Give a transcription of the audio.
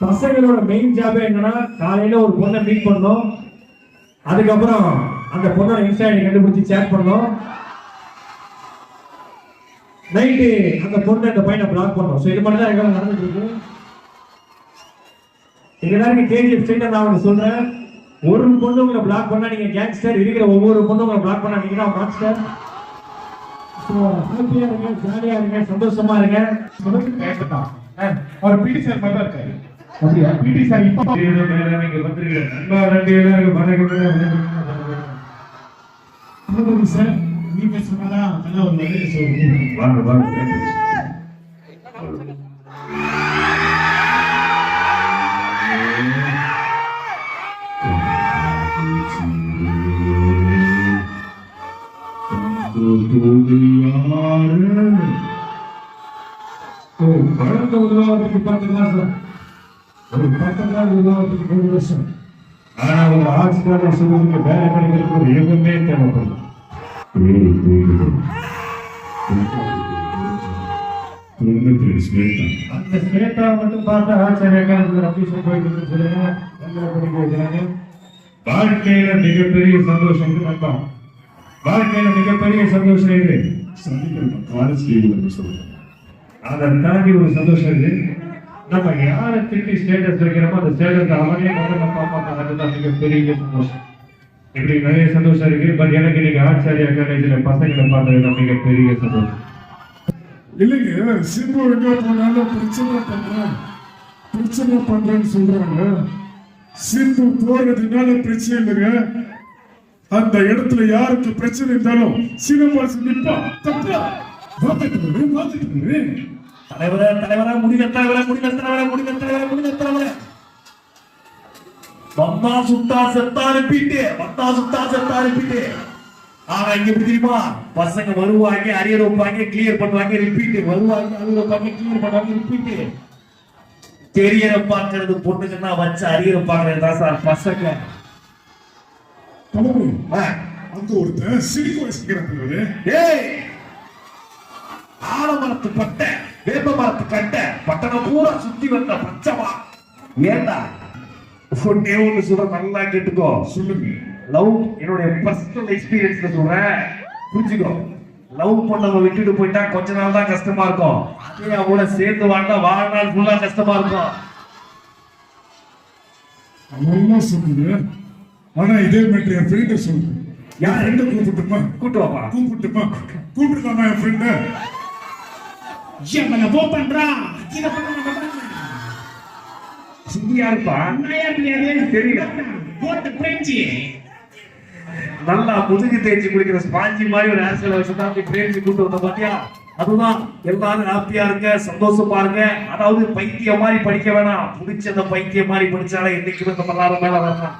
பசங்களோட மெயின் ஜாபே என்னன்னா காலையில ஒரு பொண்ணை மீட் பண்ணோம். அதுக்கப்புறம் அந்த பொண்ணோட இன்ஸ்டா ஐடி கண்டுபிடிச்சு சேட் பண்ணோம். நைட்டு அந்த பொண்ணு அந்த பையனை பிளாக் பண்ணணும் ஸோ இது மாதிரி தான் எல்லாம் நடந்துட்டு இருக்கு. எங்க எல்லாருக்கும் கேஜிஎஃப் ஸ்ட்ரெயிட்டாக நான் உங்களுக்கு சொல்றேன். ஒரு பொண்ணு உங்களை பிளாக் பண்ணா நீங்க கேங்ஸ்டர் இருக்கிற ஒவ்வொரு பொண்ணு உங்களை பிளாக் பண்ணா நீங்க தான் மாஸ்டர் ஸோ ஹாப்பியா இருங்க ஜாலியா இருங்க சந்தோஷமா இருங்க. சொல்றது கேட்கலாம் அவர் பிடி சார் மாதிரி தான் இருக்காரு. அப்படியா? பிடி சார் இப்போ நீங்க வந்திருக்கீங்க நண்பா நன்றி எல்லாருக்கும் சொல்லுங்க சார் நீங்க சொன்னதான் நல்ல ஒரு பதில் சொல்லுங்க. வாங்க வாங்க. உருவாவதுக்கு பத்து மாசம் ஒரு பத்தொன்பது உருவாவதுக்கு மூணு வருஷம் ஆனா ஒரு ஆட்சியாளர் சொல்வதற்கு வேலை கிடைக்கிறதுக்கு ஒரு யுகமே தேவைப்படும் அந்த ஸ்வேதா மட்டும் பார்த்தா ஆச்சரியக்கா ரபீஷன் போயிட்டு சொல்லுங்க. எங்களை படிக்க வைக்கிறாங்க வாழ்க்கையில மிகப்பெரிய சந்தோஷம் இது நண்பம் வாழ்க்கையில மிகப்பெரிய சந்தோஷம் இது அதை தாண்டி ஒரு சந்தோஷம் இது நம்ம யாரை திட்டி ஸ்டேட்டஸ் வைக்கிறோமோ அந்த ஸ்டேட்டஸ் அவனே முதல்ல பார்ப்பாங்க அதுதான் மிகப்பெரிய சந்தோஷம். இப்படி நிறைய சந்தோஷம் இருக்கு. பட் எனக்கு இன்னைக்கு ஆச்சாரியா காலேஜில் பசங்களை பார்த்தது தான் மிகப்பெரிய சந்தோஷம். இல்லைங்க சிம்பு எங்கே போனாலும் பிரச்சனை பண்ணுறேன் பிரச்சனை பண்ணுறேன்னு சொல்கிறாங்க சிம்பு போகிறதுனால பிரச்சனை இல்லைங்க. அந்த இடத்துல யாருக்கு பிரச்சனை இருந்தாலும் சீனவாசன் நிப்பா தப்பா. பார்த்துட்டு பார்த்துட்டு தலைவரே தலைவரே முடிந்த தலைவரே முடிந்த தலைவரே முடிந்த தலைவரே வந்தா சுத்தா செத்தா அனுப்பிட்டு வந்தா சுத்தா செத்தா அனுப்பிட்டு. ஆனா இங்க தெரியுமா? பசங்க வருவாங்க அரியர் வைப்பாங்க கிளியர் பண்ணுவாங்க ரிப்பீட் வருவாங்க அரியர் வைப்பாங்க கிளியர் பண்ணுவாங்க ரிப்பீட் கெரியரை பார்க்கறது பொண்ணுங்கன்னா வச்சு அரியரை பார்க்கறது தான் சார் பசங்க. அங்க ஒருத்தன் சிரிக்க வச்சுக்கிறாங்க ஏய் ஆலமரத்து பட்டை. வேப்ப மரத்து கட்டை பட்டணம் பூரா சுத்தி வந்த பச்சமா ஏண்டா? ஒன்னே ஒண்ணு சொல்ற நல்லா கேட்டுக்கோ. சொல்லுங்க. லவ் என்னுடைய பர்சனல் எக்ஸ்பீரியன்ஸ்ல சொல்றேன். புரிஞ்சுக்கோ. லவ் பண்ணவங்க விட்டுட்டு போயிட்டா கொஞ்ச நாள் தான் கஷ்டமா இருக்கும். அதே அவங்கள சேர்ந்து வாழ்ந்தா வாழ்நாள் ஃபுல்லா கஷ்டமா இருக்கும். நல்லா சொல்லுங்க ஆனா இதே மாதிரி என் ஃப்ரெண்ட சொல்லுங்க என் ஃப்ரெண்ட கூப்பிட்டுமா? கூட்டு வாப்பா. கூப்பிட்டுமா? கூப்பிட்டுலாமா என் ஃப்ரெண்ட எங்களை போ பண்றா இதை பண்ண சிந்தியா இருப்பா? தெரியாது தெரியல. போட்டு பிரெஞ்சு. நல்லா முதுகு தேய்ச்சி குளிக்கிற ஸ்பாஞ்சி மாதிரி ஒரு ஹேர் வச்சு தான் பிரேமிச்சு கூட்டு வந்த பாத்தியா? அதுதான் எல்லாரும் ஹாப்பியா இருங்க சந்தோஷமா இருங்க. அதாவது பைத்தியம் மாதிரி படிக்க வேணாம். பிடிச்ச அந்த பைத்தியம் மாதிரி படிச்சாலே என்னைக்குமே நம்ம எல்லாரும் மேல வரலாம்.